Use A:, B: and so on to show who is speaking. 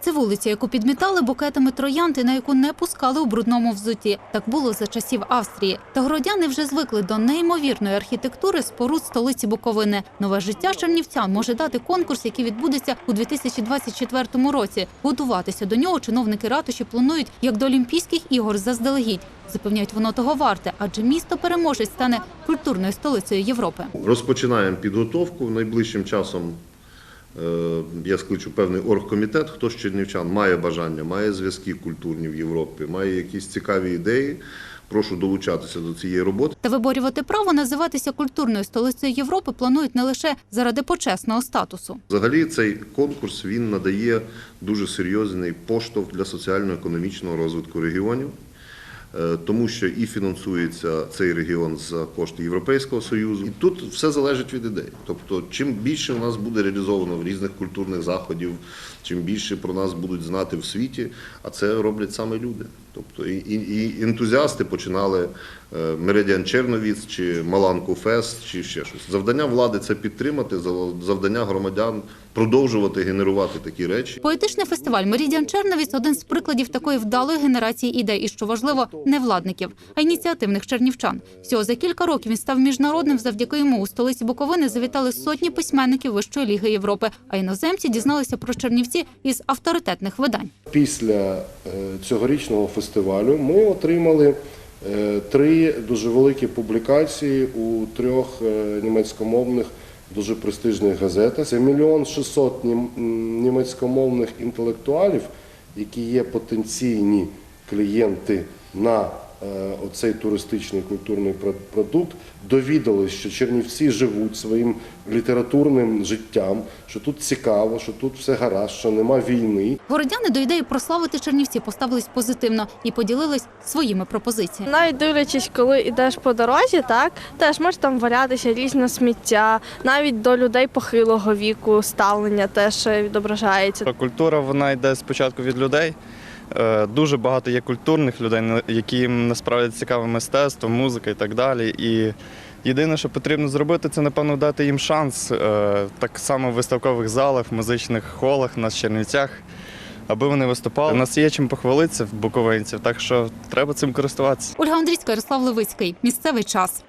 A: Це вулиця, яку підмітали букетами троянд і на яку не пускали у брудному взутті. Так було за часів Австрії. Та городяни вже звикли до неймовірної архітектури споруд столиці Буковини. Нове життя чернівцям може дати конкурс, який відбудеться у 2024 році. Готуватися до нього чиновники ратуші планують як до Олімпійських ігор заздалегідь. Запевняють, воно того варте, адже місто переможець стане культурною столицею Європи.
B: Розпочинаємо підготовку. Найближчим часом я скличу певний оргкомітет. Хто з чернівчан має бажання, має зв'язки культурні в Європі, має якісь цікаві ідеї. Прошу долучатися до цієї роботи.
A: Та виборювати право називатися культурною столицею Європи планують не лише заради почесного статусу.
B: Взагалі, цей конкурс він надає дуже серйозний поштовх для соціально-економічного розвитку регіонів, е, тому що і фінансується цей регіон за кошти Європейського союзу. І тут все залежить від ідей. Тобто, чим більше у нас буде реалізовано в різних культурних заходів, чим більше про нас будуть знати в світі, а це роблять саме люди. Тобто і, і, ентузіасти починали е, Меридіан Черновіц чи Маланку Фест, чи ще щось. Завдання влади це підтримати, зав- завдання громадян продовжувати генерувати такі речі.
A: Поетичний фестиваль Мерідіан Черновіць один з прикладів такої вдалої генерації ідей, і що важливо, не владників, а ініціативних чернівчан. Всього за кілька років він став міжнародним. Завдяки йому у столиці Буковини завітали сотні письменників Вищої ліги Європи. А іноземці дізналися про Чернівці із авторитетних видань.
C: Після е, цьогорічного фестивалю ми отримали е, три дуже великі публікації у трьох е, німецькомовних дуже престижних газетах. Це мільйон шістсот німецькомовних інтелектуалів, які є потенційні клієнти на е, оцей туристичний культурний про- продукт, довідались, що Чернівці живуть своїм літературним життям, що тут цікаво, що тут все гаразд, що нема війни.
A: Городяни до ідеї прославити Чернівці поставились позитивно і поділились своїми пропозиціями.
D: Навіть дивлячись, коли йдеш по дорозі, так теж може там валятися різне сміття, навіть до людей похилого віку ставлення теж відображається.
E: Культура вона йде спочатку від людей. Е, Дуже багато є культурних людей, яким насправді цікаве мистецтво, музика і так далі. І єдине, що потрібно зробити, це напевно дати їм шанс е, так само в виставкових залах, музичних холах на Чернівцях, аби вони виступали. У нас є чим похвалитися в буковинців, так що треба цим користуватися.
A: Ольга Андрійська, Ярослав Левицький. Місцевий час.